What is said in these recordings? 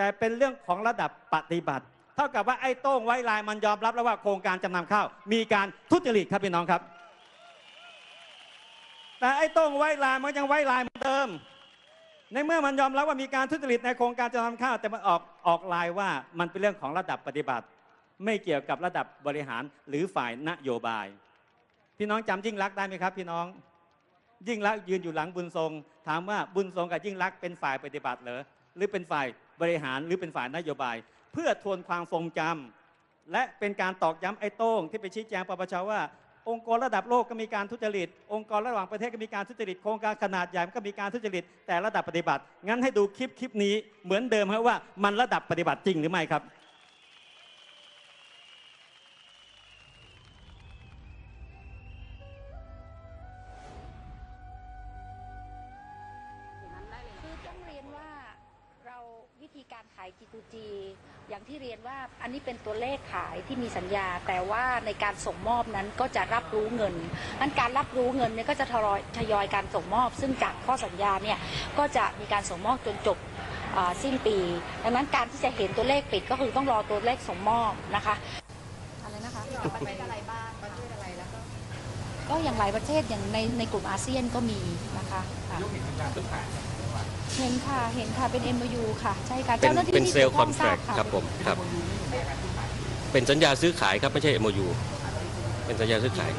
แต่เป็นเรื่องของระดับปฏิบัติ เท่ากับว่าไอ้โต้งไว้ลายมันยอมรับแล้วว่าโครงการจำนำข้าวมีการทุจริตครับพี่น้องครับ แต่ไอ้โต้งไว้ลายมันยังไว้ลายเหมือนเดิม ในเมื่อมันยอมรับว่ามีการทุจริตในโครงการจำนำข้าวแต่มันออกออกลายว่ามันเป็นเรื่องของระดับปฏิบัติ ไม่เกี่ยวกับระดับบริหารหรือฝ่ายนโยบาย พี่น้องจำยิ่งรักษณ์ได้ไหมครับ พี่น้องยิ่งรักษณ์ยืนอยู่หลังบุญทรง ถามว่าบุญทรงกับยิ่งรักษณ์เป็นฝ่ายปฏิบัติเหรอหรือเป็นฝ่าย บริหารหรือเป็นฝ่ายนโยบาย เพื่อทวนความทรงจำและเป็นการตอกย้ำไอ้โต้งที่ไปชี้แจงปปชว่า องค์กรระดับโลกก็มีการทุจริต องค์กรระหว่างประเทศก็มีการทุจริตโครงการขนาดใหญ่ก็มีการทุจริต แต่ระดับปฏิบัติ งั้นให้ดูคลิปคลิปนี้เหมือนเดิมครับว่ามันระดับปฏิบัติจริงหรือไม่ครับ การขาย G2G อย่างที่เรียนว่าอันนี้เป็นตัวเลขขายที่มีสัญญา แต่ว่าในการส่งมอบนั้นก็จะรับรู้เงินนั้นการรับรู้เงินเนี่ยก็จะทยอยทยอยการส่งมอบ ซึ่งจากข้อสัญญาเนี่ยก็จะมีการส่งมอบจนจบอ่าสิ้นปี ดังนั้นการที่จะเห็นตัวเลขปิดก็คือต้องรอตัวเลขส่งมอบนะคะอะไรนะคะประเทศอะไรบ้างประเทศอะไรแล้วก็ก็อย่างหลายประเทศอย่างในในกลุ่มอาเซียนก็มีนะคะค่ะเห็น ค่ะ เห็นค่ะ เป็น MOU ค่ะ ใช่ค่ะ เป็นเจ้าหน้าที่เป็นที่เซลล์กี่ยวคข้องนทแทรารบคค่ะครับผมครับ เป็นสัญญาซื้อขายครับไม่ใช่ MOU เป็นสัญญาซื้อขาย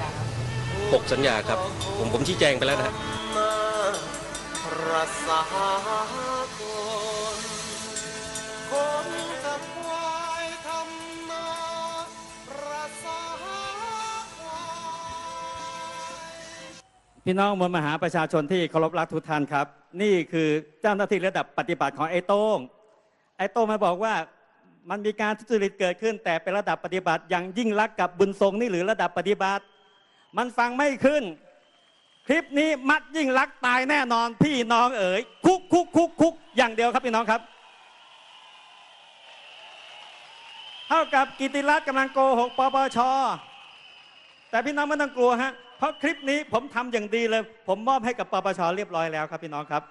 หกสัญญาครับ ผมผมชี้แจงไปแล้วนะฮะรักษากลคนกับคว พี่น้องมวลมหาประชาชนที่เคารพรักทุกท่านครับ นี่คือเจ้าหน้าที่ระดับปฏิบัติของไอ้โต้งไอ้โต้งมาบอกว่ามันมีการทุจริตเกิดขึ้น แต่เป็นระดับปฏิบัติอย่างยิ่งรักกับบุญทรงนี่หรือระดับปฏิบัติ มันฟังไม่ขึ้น คลิปนี้มัดยิ่งรักตายแน่นอนพี่น้องเอ๋ยคุกคุกคุกคุกอย่างเดียวครับพี่น้องครับเท่ากับกิติรัตน์กำลังโกหกปปชแต่พี่น้องไม่ต้องกลัวฮะ เพราะคลิปนี้ผมทำอย่างดีเลย ผมมอบให้กับปปชเรียบร้อยแล้วครับพี่น้องครับ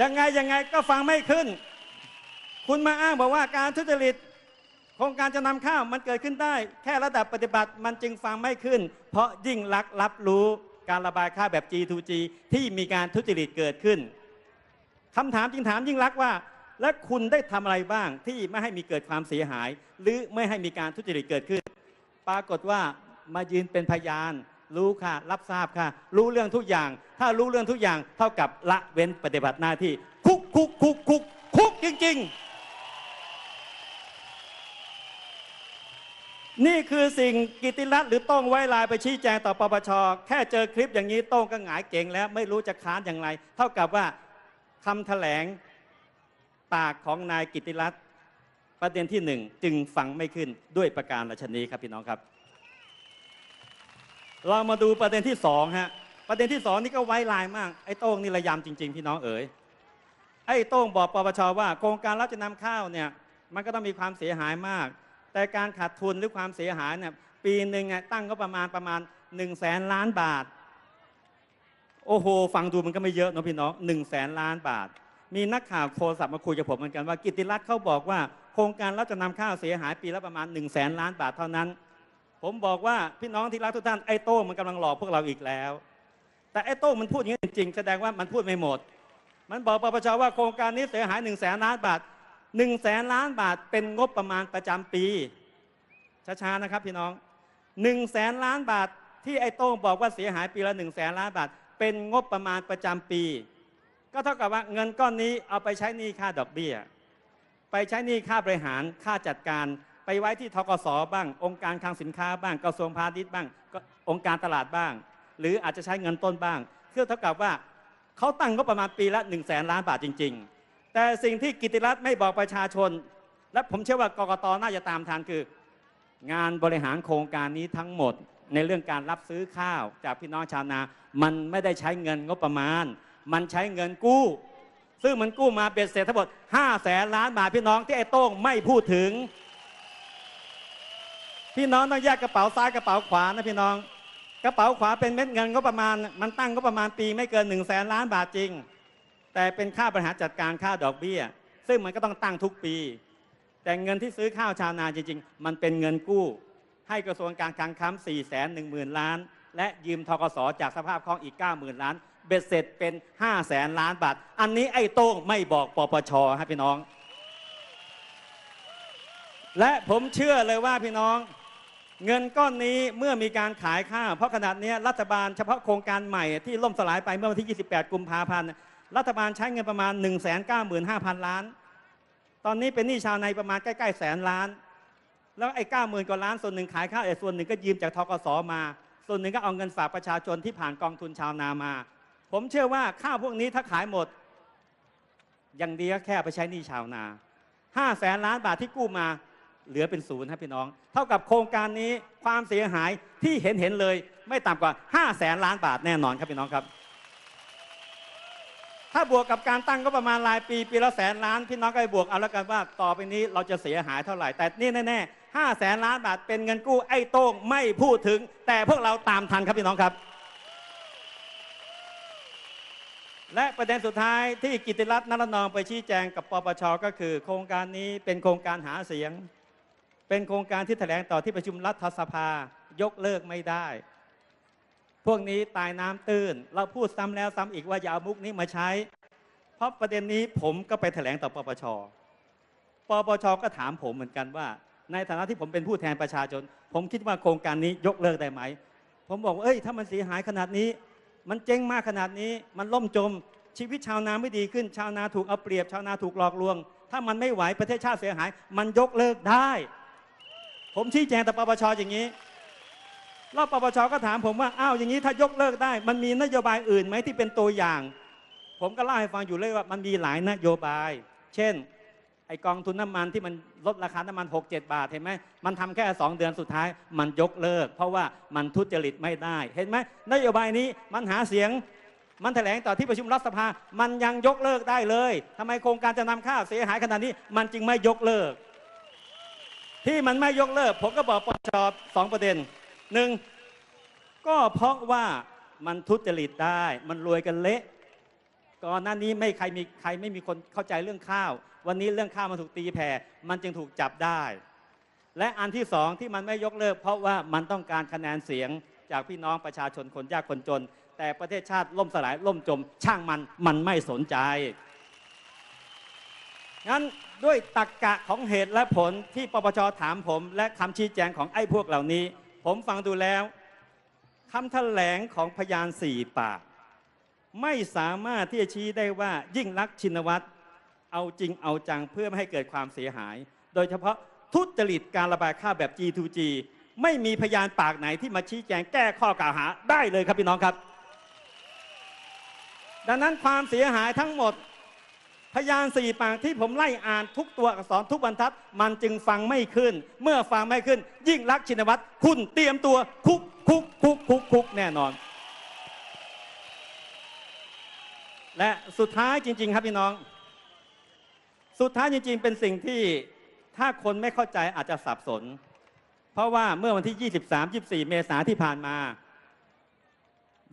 ยังไงยังไงก็ฟังไม่ขึ้น คุณมาอ้างบอกว่าการทุจริตโครงการจะนำข้าวมันเกิดขึ้นได้ แค่ระดับปฏิบัติมันจึงฟังไม่ขึ้น เพราะยิ่งรักรับรู้การระบายข้าวแบบ G2G ที่มีการทุจริตเกิดขึ้นคำถามจึงถามยิ่งรักว่า และคุณได้ทำอะไรบ้างที่ไม่ให้มีเกิดความเสียหาย หรือไม่ให้มีการทุจริตเกิดขึ้น ปรากฏว่า มายืนเป็นพยาน รู้ค่ะ รับทราบค่ะ รู้เรื่องทุกอย่าง ถ้ารู้เรื่องทุกอย่างเท่ากับละเว้นปฏิบัติหน้าที่ คุกคุกคุกคุกคุกจริง ๆ นี่คือสิ่งกิติรัตน์หรือต้องไว้ลายไปชี้แจงต่อปปชแค่เจอคลิปอย่างนี้ต้องก็หงายเก่งแล้วไม่รู้จะค้านอย่างไร เท่ากับว่าคำแถลงปากของนายกิติรัตน์ประเด็นที่หนึ่งจึงฟังไม่ขึ้นด้วยประการราชนีครับพี่น้องครับ เรามาดูประเด็นที่สองฮะประเด็นที่สองนี่ก็ไว้ลายมากไอ้โต้งนี่ระยำจริง ๆ พี่น้องเอ๋ยไอ้โต้งบอกปปชว่า โครงการรับจำนำข้าวเนี่ยมันก็ต้องมีความเสียหายมาก แต่การขาดทุนหรือความเสียหายเนี่ยปีหนึ่งอะตั้งก็ประมาณประมาณ1นึ่งแสนล้านบาท โอ้โห ฟังดูมันก็ไม่เยอะนะพี่น้องหนึ่งแสนล้านบาท มีนักข่าวโทรศัพท์มาคุยกับผมเหมือนกันว่ากิตติรัตน์เขาบอกว่า โครงการรับจำนำข้าวเสียหายปีละประมาณ1นึ่งแสนล้านบาทเท่านั้น ผมบอกว่าพี่น้องที่รักทุกท่านไอ้โต้งมันกำลังหลอกพวกเราอีกแล้ว แต่ไอ้โต้งมันพูดอย่างนี้จริงแสดงว่ามันพูดไม่หมด มันบอกปปชว่าโครงการนี้เสียหาย1นึ่งแสนล้านบาท1นึ่งแสนล้านบาทเป็นงบประมาณประจำปีช้าๆนะครับพี่น้อง1นึ่งแสนล้านบาทที่ไอ้โต้งบอกว่าเสียหายปีละ1นึ่งแสนล้านบาท เป็นงบประมาณประจำปี ก็เท่ากับว่าเงินก้อนนี้เอาไปใช้หนี้ค่าดอกเบี้ย ไปใช้หนี้ค่าบริหารค่าจัดการ ไปไว้ที่ทกสบ้าง องค์การคลังสินค้าบ้างกระทรวงพาณิชย์บ้างองค์การตลาดบ้าง หรืออาจจะใช้เงินต้นบ้างเพื่อเท่ากับว่าเขาตั้งงบประมาณปีละ1นึ่งแสนล้านบาทจริง ๆ แต่สิ่งที่กิติรัตน์ไม่บอกประชาชน และผมเชื่อว่ากกตน่าจะตามทันคือ งานบริหารโครงการนี้ทั้งหมด ในเรื่องการรับซื้อข้าวจากพี่น้องชาวนา มันไม่ได้ใช้เงินงบประมาณ มันใช้เงินกู้ ซึ่งมันกู้มาเบ็ดเสร็จทั้งหมด5แสนล้านบาทพี่น้องที่ไอ้โต้งไม่พูดถึง พี่น้องต้องแยกกระเป๋าซ้ายกระเป๋าขวานะพี่น้อง กระเป๋าขวาเป็นเม็ดเงินก็ประมาณมันตั้งก็ประมาณปีไม่เกิน1นึ่งแสนล้านบาทจริง แต่เป็นค่าบริหารจัดการค่าดอกเบี้ย ซึ่งมันก็ต้องตั้งทุกปี แต่เงินที่ซื้อข้าวชาวนาจริง ๆ มันเป็นเงินกู้ ให้กระทรวงการคลังค้ำ4 1 0 0 0 0 ล้าน และยืมทกสจากสภาพคล่องอีก 90,000 ล้าน เบ็ดเสร็จเป็น 5 0 0แสนล้านบาท อันนี้ไอ้โต้งไม่บอกปปชฮะพี่น้องและผมเชื่อเลยว่าพี่น้อง เงินก้อนนี้เมื่อมีการขายข้าวเพราะขนาดนี้รัฐบาลเฉพาะโครงการใหม่ที่ล่มสลายไปเมื่อวันที่ 28 กุมภาพันธ์รัฐบาลใช้เงินประมาณ 1 9 5 0 0 0 ล้าน ตอนนี้เป็นหนี้ชาวในประมาณใกล้ๆแสนล้าน แล้วไอ้เก้าหมื่นกว่าล้านส่วนหนึ่งขายข้าวไอ้ส่วนหนึ่งก็ยืมจากทกสมา ส่วนหนึ่งก็เอาเงินฝากประชาชนที่ผ่านกองทุนชาวนามา ผมเชื่อว่าข้าวพวกนี้ถ้าขายหมดอย่างดียวแค่ไปใช้หนี้ชาวนาห้าแสนล้านบาทที่กู้มา เหลือเป็นศูนย์ครับพี่น้อง เท่ากับโครงการนี้ความเสียหายที่เห็นเห็นเลย ไม่ต่ำกว่า5 0 0แสนล้านบาทแน่นอนครับพี่น้องครับ ถ้าบวกกับการตั้งก็ประมาณรายปีปีละแสนล้านพี่น้องก็ไปบวกเอาแล้วกันว่าต่อไปนี้เราจะเสียหายเท่าไหร่ แต่นี่แน่ๆห้าแสนล้านบาทเป็นเงินกู้ไอ้โต้งไม่พูดถึง แต่พวกเราตามทันครับพี่น้องครับและประเด็นสุดท้ายที่กิติรัตน์นรนองไปชี้แจงกับปปชก็คือ โครงการนี้เป็นโครงการหาเสียง เป็นโครงการที่แถลงต่อที่ประชุมรัฐสภายกเลิกไม่ได้ พวกนี้ตายน้ำตื้น เราพูดซ้ำแล้วซ้ำอีกว่าอย่าเอามุกนี้มาใช้ เพราะประเด็นนี้ผมก็ไปแถลงต่อปปช ปปชก็ถามผมเหมือนกันว่า ในฐานะที่ผมเป็นผู้แทนประชาชน ผมคิดว่าโครงการนี้ยกเลิกได้ไหม ผมบอกว่าเอ้ยถ้ามันเสียหายขนาดนี้ มันเจ๊งมากขนาดนี้ มันล่มจม ชีวิตชาวนาไม่ดีขึ้น ชาวนาถูกเอาเปรียบ ชาวนาถูกหลอกลวง ถ้ามันไม่ไหวประเทศชาติเสียหาย มันยกเลิกได้ ผมชี้แจงต่อปปชอย่างนี้แล้วปปชก็ถามผมว่าอ้าวอย่างนี้ถ้ายกเลิกได้ มันมีนโยบายอื่นไหมที่เป็นตัวอย่าง ผมก็เล่าให้ฟังอยู่เลยว่ามันมีหลายนโยบาย เช่น ไอกองทุนน้ำมันที่มันลดราคาน้ำมัน 6-7 บาทเห็นไหมมันทำแค่ 2 เดือนสุดท้าย มันยกเลิก เพราะว่ามันทุจริตไม่ได้ เห็นไหมนโยบายนี้มันหาเสียงมันแถลงต่อที่ประชุมรัฐสภา มันยังยกเลิกได้เลยทำไมโครงการจะนำข้าวเสียหายขนาดนี้ มันจึงไม่ยกเลิก ที่มันไม่ยกเลิก ผมก็บอกปปชสองประเด็นหนึ่งก็เพราะว่ามันทุจริตได้ มันรวยกันเละก่อนหน้านี้ไม่ใครมีใครไม่มีคนเข้าใจเรื่องข้าว วันนี้เรื่องข้าวมันถูกตีแผ่มันจึงถูกจับได้ และอันที่สองที่มันไม่ยกเลิก เพราะว่ามันต้องการคะแนนเสียงจากพี่น้องประชาชนคนยากคนจน แต่ประเทศชาติล่มสลายล่มจม ช่างมันมันไม่สนใจงั้น ด้วยตักกะของเหตุและผลที่ปปชถามผม และคำชี้แจงของไอ้พวกเหล่านี้ ผมฟังดูแล้วคำแถลงของพยานสี่ปาก ไม่สามารถที่จะชี้ได้ว่ายิ่งลักษณ์ชินวัตรเอาจริงเอาจังเพื่อไม่ให้เกิดความเสียหาย โดยเฉพาะทุจริตการระบายข้าวแบบ G2G ไม่มีพยานปากไหนที่มาชี้แจงแก้ข้อกล่าวหาได้เลยครับพี่น้องครับ ดังนั้นความเสียหายทั้งหมด พยานสี่ปากที่ผมไล่อ่านทุกตัวอักษรทุกบรรทัด มันจึงฟังไม่ขึ้น เมื่อฟังไม่ขึ้น ยิ่งรักชินวัตรคุณเตรียมตัวคุกคุกคุกคุกคุกแน่นอน และสุดท้ายจริง ๆ ครับพี่น้อง สุดท้ายจริง ๆ เป็นสิ่งที่ถ้าคนไม่เข้าใจอาจจะสับสน เพราะว่าเมื่อวันที่ 23 24 เมษาที่ผ่านมา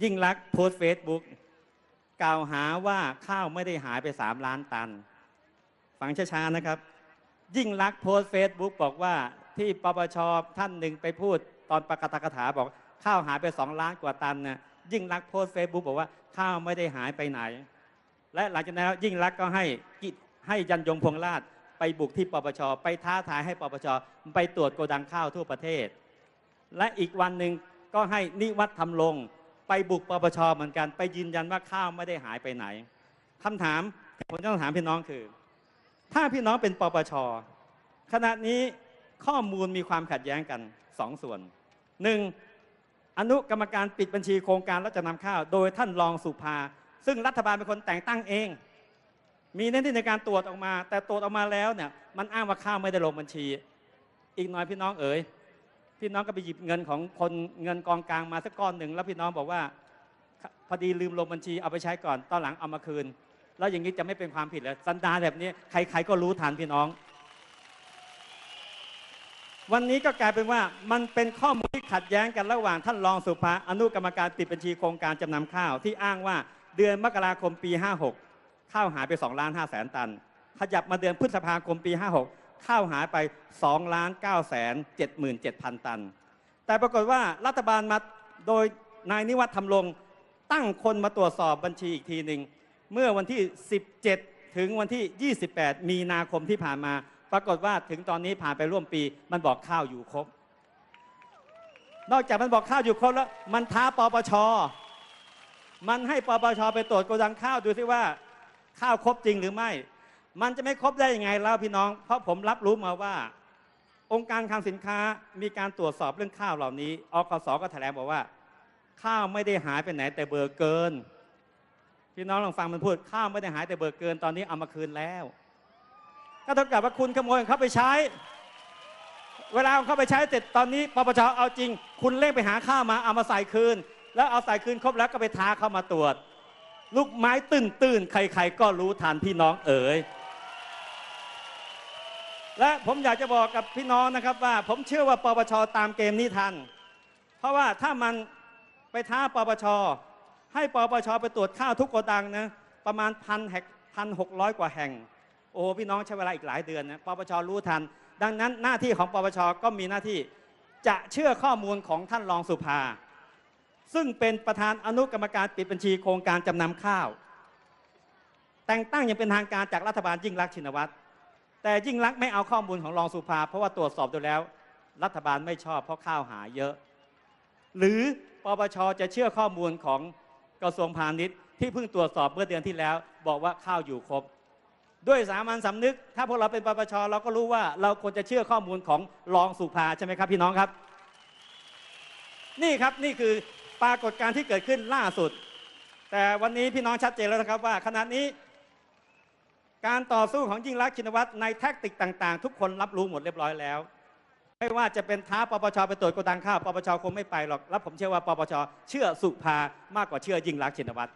ยิ่งรักโพสต์เฟซบุ๊ก กล่าวหาว่าข้าวไม่ได้หายไป3ล้านตัน ฟังช้าๆนะครับ ยิ่งรักษ์โพสเฟซบุ๊กบอกว่าที่ปปชท่านหนึ่งไปพูดตอนประกาศกถาบอกข้าวหายไป2ล้านกว่าตันนะยิ่งรักษ์โพสเฟซบุ๊กบอกว่าข้าวไม่ได้หายไปไหน และหลังจากนั้นแล้วยิ่งรักษ์ก็ให้กิจให้ยันยงพงราชไปบุกที่ปปชไปท้าทายให้ปปชไปตรวจโกดังข้าวทั่วประเทศ และอีกวันหนึ่งก็ให้นิวัฒน์ทำลง ไปบุกปปชเหมือนกัน ไปยืนยันว่าข้าวไม่ได้หายไปไหนคำถามผมต้องถามพี่น้องคือ ถ้าพี่น้องเป็นปปชขณะนี้ข้อมูลมีความขัดแย้งกันสองส่วนหนึ่งอนุกรรมการปิดบัญชีโครงการรับจำนำข้าว โดยท่านรองสุภา ซึ่งรัฐบาลเป็นคนแต่งตั้งเอง มีหน้าที่ในการตรวจออกมา แต่ตรวจออกมาแล้วเนี่ยมันอ้างว่าข้าวไม่ได้ลงบัญชี อีกหน่อยพี่น้องเอ๋ย พี่น้องก็ไปหยิบเงินของคนเงินกองกลางมาสักก้อนหนึ่งแล้วพี่น้องบอกว่าพอดีลืมลงบัญชีเอาไปใช้ก่อนตอนหลังเอามาคืน แล้วอย่างนี้จะไม่เป็นความผิดเหรอสันดาแบบนี้ใครๆก็รู้ทันพี่น้อง วันนี้ก็กลายเป็นว่ามันเป็นข้อมูลที่ขัดแย้งกันระหว่างท่านรองสุภาอนุกรรมการปิดบัญชีโครงการจำนำข้าวที่อ้างว่าเดือนมกราคมปี 56 ข้าวหายไป2ล้าน5แสนตัน ขยับมาเดือนพฤษภาคมปี 56 ข้าวหายไป2ล้าน9แสน7 7 0 0 ตัน แต่ปรากฏว่ารัฐบาลมาโดยนายนิวัฒน์ทำรงตั้งคนมาตรวจสอบบัญชีอีกทีหนึ่งเมื่อวันที่ 17 ถึงวันที่ 28 มีนาคมที่ผ่านมา ปรากฏว่าถึงตอนนี้ผ่านไปร่วมปี มันบอกข้าวอยู่ครบ นอกจากมันบอกข้าวอยู่ครบแล้ว มันท้าปปช มันให้ปปชไปตรวจโกดังข้าวดูซิว่า ข้าวครบจริงหรือไม่ มันจะไม่ครบได้ยังไงเล่าพี่น้อง เพราะผมรับรู้มาว่า องค์การคลังสินค้ามีการตรวจสอบเรื่องข้าวเหล่านี้อคสก็แถลงบอกว่า ข้าวไม่ได้หายไปไหนแต่เบอร์เกิน พี่น้องลองฟังมันพูดข้าวไม่ได้หายแต่เบอร์เกินตอนนี้เอามาคืนแล้ว ก็เท่ากับว่าคุณขโมยเขาไปใช้ เวลาเขาไปใช้เสร็จตอนนี้ปปชเอาจริง คุณเร่งไปหาข้าวมาเอามาใส่คืน แล้วเอาใส่คืนครบแล้วก็ไปท้าเข้ามาตรวจ ลูกไม้ตื่นตื่นใครๆก็รู้ทันพี่น้องเอ๋ย และผมอยากจะบอกกับพี่น้องนะครับว่า ผมเชื่อว่าปปชตามเกมนี้ทัน เพราะว่าถ้ามันไปท้าปปชให้ปปชไปตรวจข้าวทุกโกดังนะประมาณพันแห่งพันหกร้อยกว่าแห่ง โอ้พี่น้องใช้เวลาอีกหลายเดือนนะปปชรู้ทัน ดังนั้นหน้าที่ของปปชก็มีหน้าที่จะเชื่อข้อมูลของท่านรองสุภา ซึ่งเป็นประธานอนุกรรมการปิดบัญชีโครงการจำนำข้าว แต่งตั้งอย่างเป็นทางการจากรัฐบาลยิ่งรักชินวัตร แต่ยิ่งรักษณ์ไม่เอาข้อมูลของรองสุภา เพราะว่าตรวจสอบดูแล้ว รัฐบาลไม่ชอบเพราะข้าวหาเยอะ หรือปปชจะเชื่อข้อมูลของกระทรวงพาณิชย์ที่เพิ่งตรวจสอบเมื่อเดือนที่แล้ว บอกว่าข้าวอยู่ครบ ด้วยสามัญสำนึก ถ้าพวกเราเป็นปปชเราก็รู้ว่าเราควรจะเชื่อข้อมูลของรองสุภาใช่ไหมครับพี่น้องครับ นี่ครับนี่คือปรากฏการณ์ที่เกิดขึ้นล่าสุด แต่วันนี้พี่น้องชัดเจนแล้วนะครับว่าขณะนี้ การต่อสู้ของยิ่งรักษณ์ชินวัตรในแท็กติกต่างๆ ทุกคนรับรู้หมดเรียบร้อยแล้ว ไม่ว่าจะเป็นท้าปปชไปตรวจโกดังข้าวปปชคงไม่ไปหรอกแล้วผมเชื่อว่าปปชเชื่อสุภามากกว่าเชื่อยิ่งรักษณ์ชินวัตร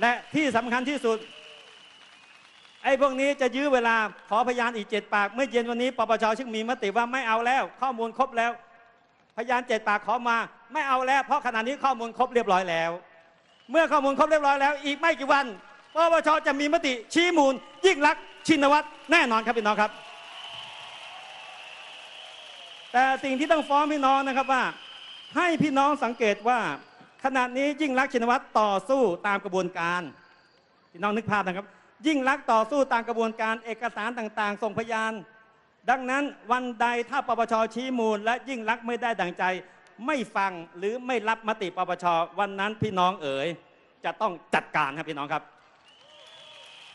และที่สำคัญที่สุดไอ้พวกนี้จะยื้อเวลาขอพยานอีกเจ็ดปาก เมื่อเย็นวันนี้ปปชซึ่งมีมติว่าไม่เอาแล้ว ข้อมูลครบแล้ว พยานเจ็ดปากขอมาไม่เอาแล้ว เพราะขณะนี้ข้อมูลครบเรียบร้อยแล้ว เมื่อข้อมูลครบเรียบร้อยแล้ว อีกไม่กี่วัน ปปชจะมีมติชี้มูล ยิ่งรักษณ์ชินวัตรแน่นอนครับพี่น้องครับ แต่สิ่งที่ต้องฟ้องพี่น้องนะครับว่า ให้พี่น้องสังเกตว่าขณะนี้ยิ่งรักษณ์ชินวัตรต่อสู้ตามกระบวนการพี่น้องนึกภาพนะครับ ยิ่งรักษ์ต่อสู้ตามกระบวนการเอกสารต่างๆ ส่งพยาน ดังนั้นวันใดถ้าปปชชี้มูล และยิ่งรักษณ์ไม่ได้ดังใจ ไม่ฟังหรือไม่รับมติปปชวันนั้นพี่น้องเอ๋ยจะต้องจัดการครับพี่น้องครับ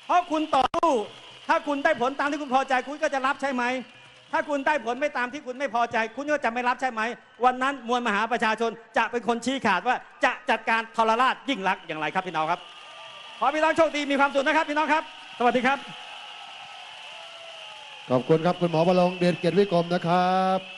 เพราะคุณต่อสู้ ถ้าคุณได้ผลตามที่คุณพอใจ คุณก็จะรับใช่ไหม ถ้าคุณได้ผลไม่ตามที่คุณไม่พอใจ คุณก็จะไม่รับใช่ไหม วันนั้นมวลมหาประชาชนจะเป็นคนชี้ขาดว่าจะจัดการทรราชยิ่งรักอย่างไรครับพี่น้องครับ ขอพี่น้องโชคดีมีความสุขนะครับพี่น้องครับ สวัสดีครับ ขอบคุณครับคุณหมอประลงเดชเกียรติวิกรมนะครับ